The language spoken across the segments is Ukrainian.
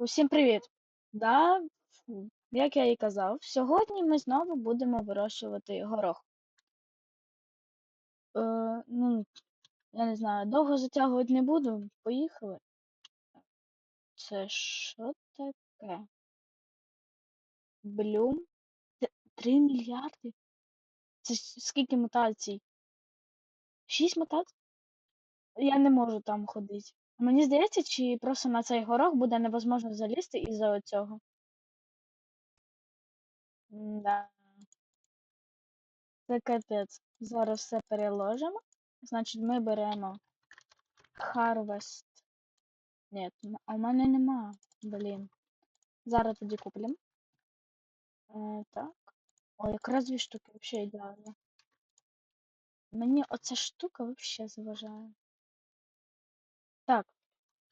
Усім привіт! Да, як я і казав, сьогодні ми знову будемо вирощувати горох. Е, ну, я не знаю, довго затягувати не буду. Поїхали. Це що таке? Блюм? Т- Три мільярди? Це скільки мутацій? Шість мутацій? Я не можу там ходити. Мені здається, чи просто на цей горох буде невозможно залізти із-за цього. Да. Це капець. Зараз все переложимо. Значить, ми беремо Harvest. Ні, а в мене нема. Блін. Зараз тоді куплю. Е, так. О, якраз дві штуки, взагалі ідеально. Мені оця штука взагалі заважає. Так,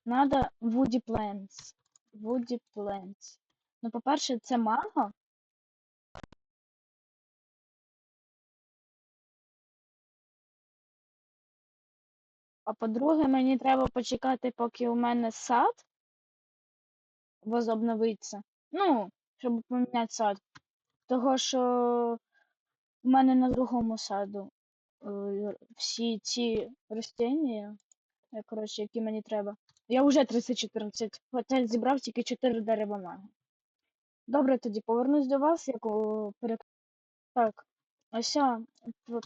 надо Woody Plants. Woody Plants. Ну, по-перше, це манго. А по-друге, мені треба почекати, поки у мене сад возобновиться. Ну, щоб поміняти сад. Того, що у мене на другому саду е, всі ці ростіння, е, коротше, які мені треба. Я вже 314, хоча зібрав тільки 4 дерева манго. Добре, тоді повернусь до вас, як перек... Так, ось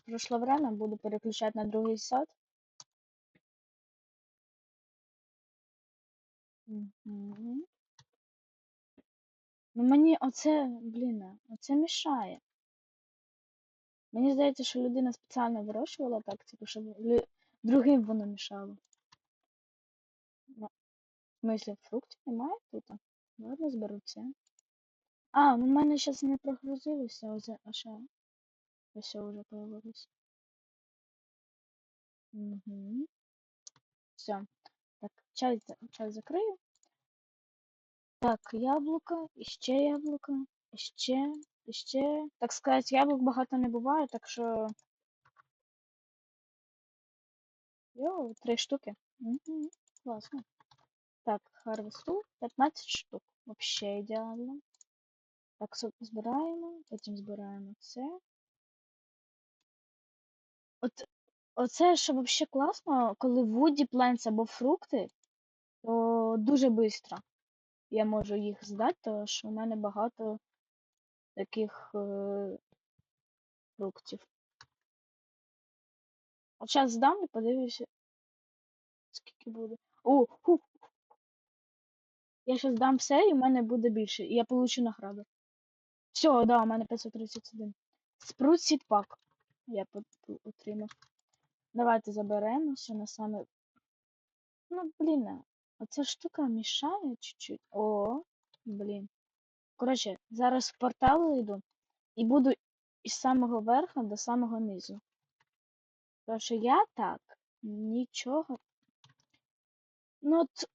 пройшло время, буду переключати на другий сад. Мгм. Ну мені оце, блін, оце мішає. Мені здається, що людина спеціально вирощувала так, типу, щоб лю- другим воно мішало. В смислі, фруктів немає тут? Ладно, зберу це. А, ну в мене зараз не прогрузилося, ось, а що? Ось вже появилось. Угу. Все. Так, чай, чай закрию. Так, яблука, іще яблука, іще, іще. Так сказати, яблук багато не буває, так що. Йоу, три штуки. Угу. Класно. Так, харвесту 15 штук. Вообще ідеально. Так, збираємо, потім збираємо це. От, оце, що вообще класно, коли Woody Plants або фрукти, то дуже швидко я можу їх здати, тому що у мене багато таких е, фруктів. От зараз здам і подивлюся, скільки буде. О, ху, я зараз дам все, і в мене буде більше. І я получу награду. Все, да, у мене 531. Спрут сітпак. Я отримав. Давайте заберемо ще на саме. Ну, блін, оця штука мішає чуть-чуть. О, блін. Коротше, зараз в портал йду і буду із самого верха до самого низу. Тому що я так нічого. Ну от.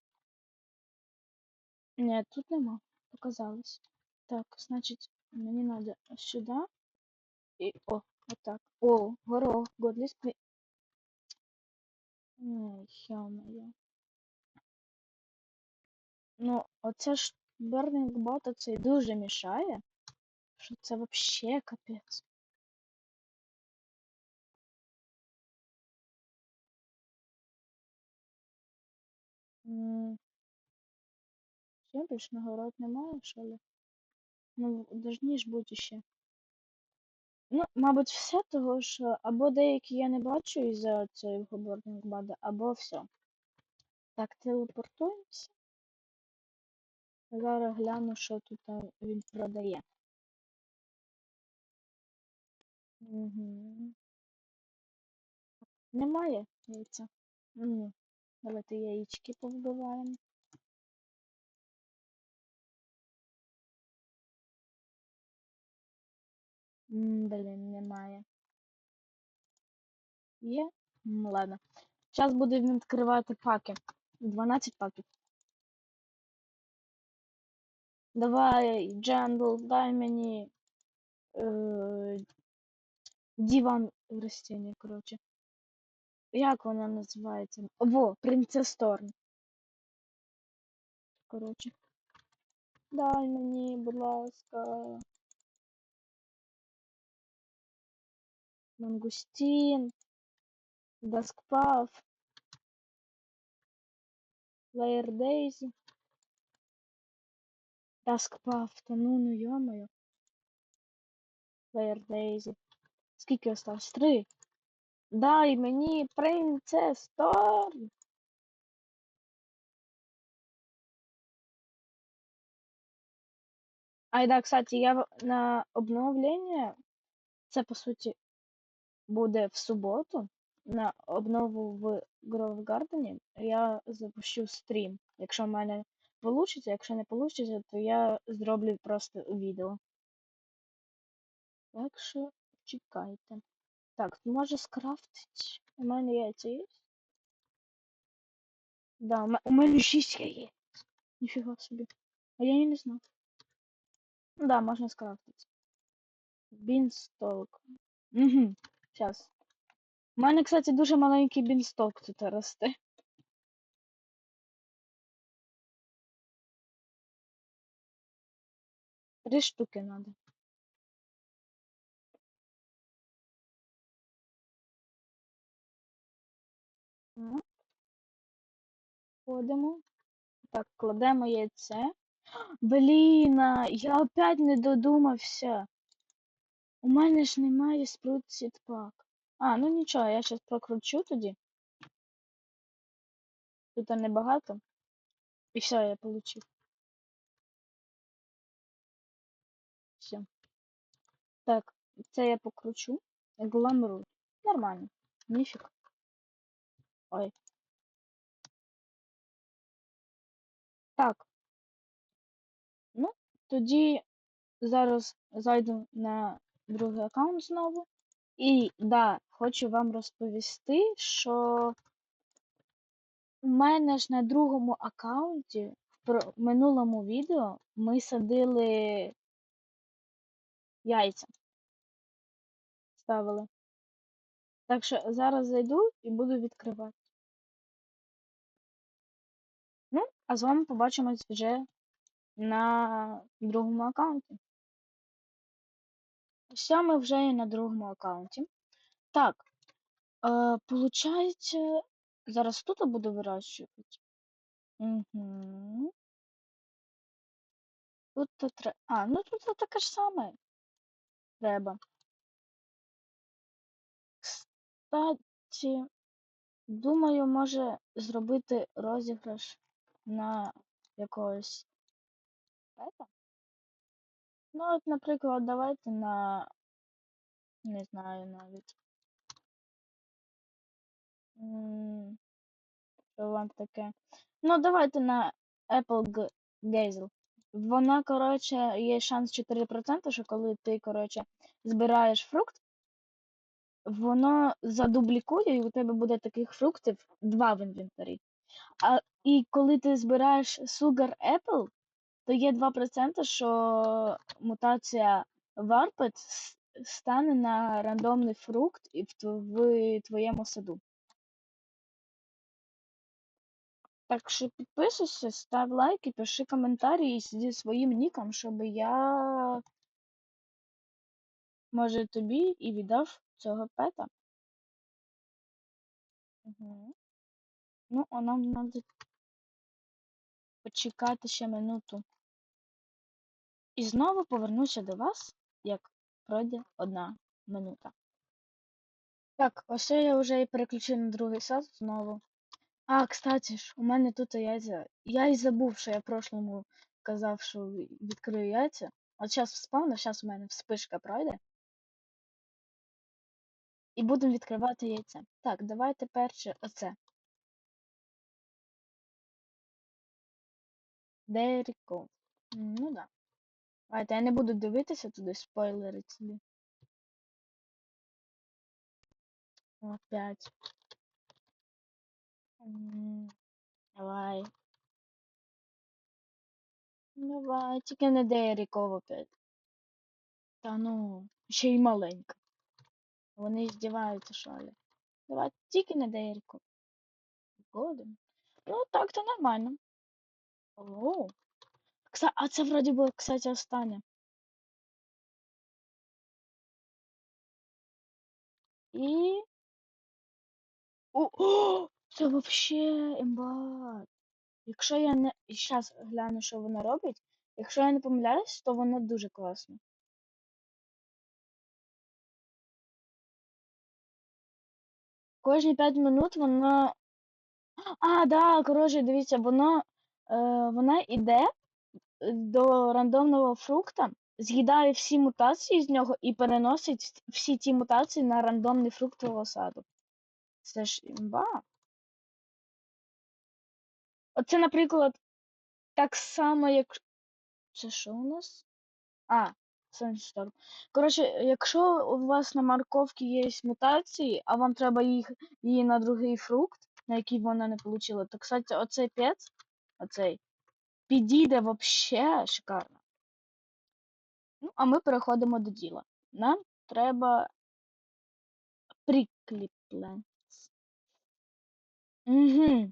Ні, тут нема. Показалось. Так, значить, мені треба сюди. І. О, отак. О, горох, годліс. Ой, ё-моё. Ну, оце ж Burning Bot цей дуже мішає. Що це вообще капець. М, Більш нагород немає, що ли? Ну, должні ж бути ще. Ну, мабуть, все того, що або деякі я не бачу із-за цього Bot, або все. Так, телепортуємося. Зараз гляну, що тут а, він продає. Угу. Немає яйця. М, Давайте яєчки повбиваємо. Блін, немає. Є? Ладно. Зараз будемо відкривати паки. 12 паків. Давай, Джендл, дай мені е, диван растіння, коротше. Як вона називається? Во, Принцес Торн. Коротше. Дай мені, будь ласка. Мангустін. Даскпаф. Лейер Дейзі. Даскпаф, та ну ну йомаю. Лейер Дейзі. Скільки осталось? Три. Дай мені принцес Торн. Ай, да, кстати, я на обновлення, це по суті буде в суботу, на обнову в Grove Garden я запущу стрім. Якщо в мене вийде, якщо не вийде, то я зроблю просто відео. Так що чекайте. Так, може скрафтить. У мене яйця є? Да, у ме- у мене 6 яєць. Ніфіга собі. А я не знав. Да, можна скрафтити. Бінсток. Угу. Сейчас. У мене, кстати, дуже маленький бінсток тут росте. Три штуки надо. Ходимо. Так, кладемо яйце. Блін, я опять не додумався. У мене ж немає спрут сітпак. А, ну нічого, я зараз прокручу тоді. Тут небагато. І все, я получив. Все. Так, це я покручу. Гламру. Нормально. Ніфіг. Ой. Так. Ну, тоді зараз зайду на другий аккаунт знову. І да, хочу вам розповісти, що у мене ж на другому аккаунті в минулому відео ми садили яйця. Ставили. Так що зараз зайду і буду відкривати. Ну, а з вами побачимось вже на другому аккаунті. Все, ми вже є на другому аккаунті. Так, е, получається, зараз тут я буду вирощувати. Угу. Тут то треба. А, ну тут таке ж саме треба. Кстати, думаю, може зробити розіграш на якогось. пета. Ну, от, наприклад, давайте на. Не знаю навіть. Що вам таке? Ну, давайте на Apple Gazel. Вона, коротше, є шанс 4%, що коли ти, коротше, збираєш фрукт, воно задублікує, і у тебе буде таких фруктів два в інвентарі. А, і коли ти збираєш Sugar Apple, то є 2%, що мутація с- стане на рандомний фрукт в твоєму саду. Так що підписуйся, став лайк і пиши коментарі зі своїм ніком, щоб я, може, тобі і віддав цього пета. Угу. Ну, а нам треба почекати ще минуту. І знову повернуся до вас, як пройде одна минута. Так, ось я вже і переключив на другий сад знову. А, кстати ж, у мене тут яйця. Я й забув, що я в прошлому казав, що відкрию яйця. От зараз вспомнив, зараз у мене вспишка пройде. І будемо відкривати яйця. Так, давайте перше оце. М, Ну да. Давайте, я не буду дивитися туди, спойлерить собі. Опять. Давай. Давай, тільки не Cove опять. Та ну, ще й маленька. Вони здіваються, що ли. Давай, тільки не Cove. Згоден. Ну, так то нормально. О. А це вроді би, кстати, останнє. І. О, о, це вообще імба. Якщо я не. І зараз гляну, що воно робить. Якщо я не помиляюсь, то воно дуже класно. Кожні 5 минут воно. А, да, коротше, дивіться, воно. Е, вона йде до рандомного фрукта, з'їдає всі мутації з нього і переносить всі ті мутації на рандомний фрукт твого саду. Це ж імба. Оце, наприклад, так само, як. Це що у нас? А, Sandstorm. Коротше, якщо у вас на морковці є мутації, а вам треба їх її на другий фрукт, на який вона не отримала, то, кстати, оцей пець, оцей, підійде вообще шикарно. Ну, а ми переходимо до діла. Нам треба прикліпленс. Угу.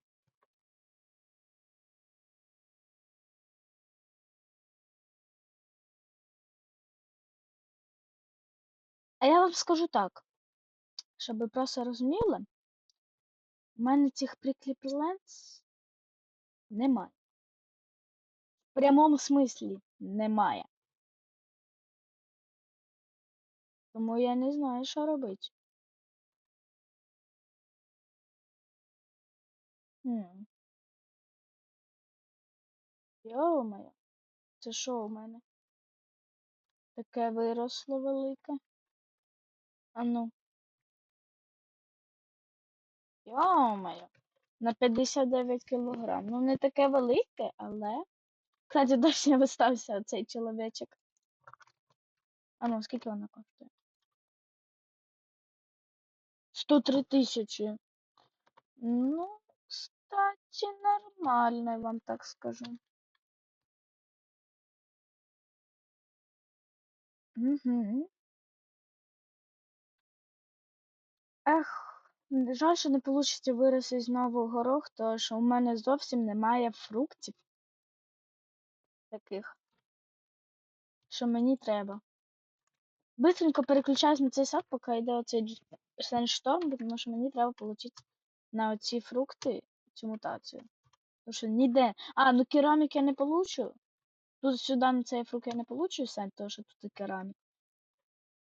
А я вам скажу так, щоб ви просто розуміли, у мене цих прикліпленс немає. Прямому смислі немає. Тому я не знаю, що робити. Хм. Йо-моє, це що у мене? Таке виросло велике. А ну. Йо-моє. На 59 кілограм. Ну, не таке велике, але. Кстати, досі не вистався цей чоловічок. А ну, скільки вона коштує? 103 тисячі. Ну, кстати, нормально, вам так скажу. Угу. Ех, жаль, що не вийде вирости знову горох, тому що у мене зовсім немає фруктів таких, що мені треба. Быстренько переключаюсь на цей сад, поки йде оцей Sandstorm, тому що мені треба отримати на оці фрукти цю мутацію. Тому що ніде. А, ну керамік я не получу. Тут сюди на цей фрукт я не получу сам, тому що тут і керамік.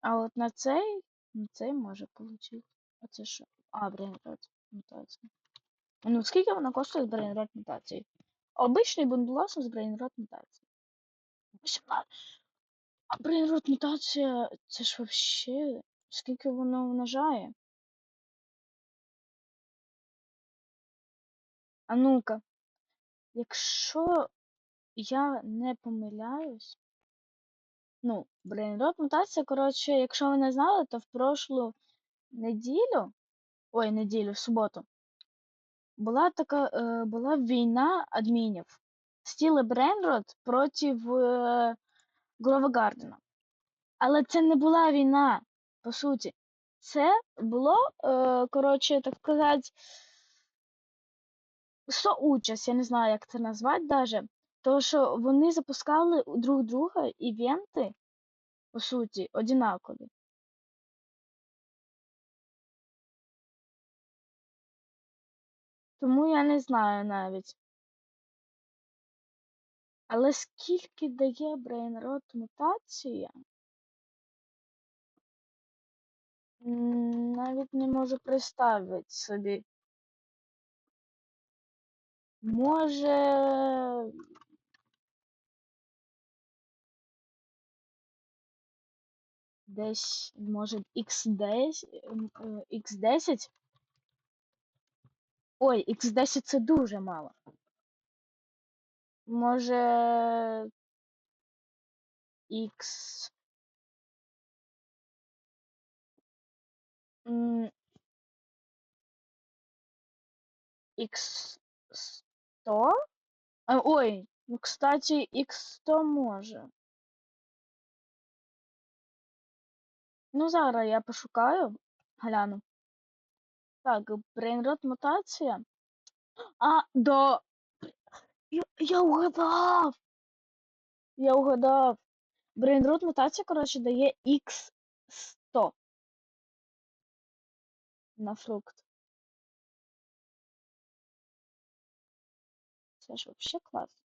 А от на цей, на цей може получити. А це що? А, брейнрот мутація. Ну, скільки вона коштує з брейнрот мутації? Обичний бундуласом з брейнрот мутації. 18. А брейнрот мутація, це ж вообще. Скільки воно вмножає? А ну-ка. Якщо я не помиляюсь. Ну, брейнрот мутація, коротше, якщо ви не знали, то в прошлу неділю. Ой, неділю, в суботу. Була така е, була війна адмінів. Стіли Брейнрот проти е, Грова Гардена. Але це не була війна, по суті. Це було, е, коротше, так сказати, соучасть, я не знаю, як це назвати даже. Тому що вони запускали друг друга івенти, по суті, однакові. Тому я не знаю навіть. Але скільки дає брейнрот мутація? Навіть не можу представити собі. Може. Десь, може, X10, X10? Ой, X10 це дуже мало. Може. X. м, X100? А, ой, ну, кстати, X100 може. Ну, зараз я пошукаю, гляну. Так, брейнрот мутація. А, да. Я, я угадав! Я угадав. Брейнрут мутація, коротше, дає X100 на фрукт. Це ж вообще клас.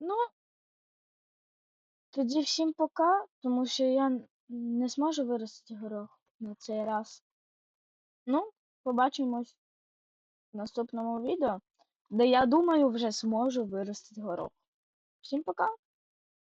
Ну, тоді всім пока, тому що я не зможу виростити горох на цей раз. Ну, побачимось наступному відео, де я думаю вже зможу виростити горох. Всім пока!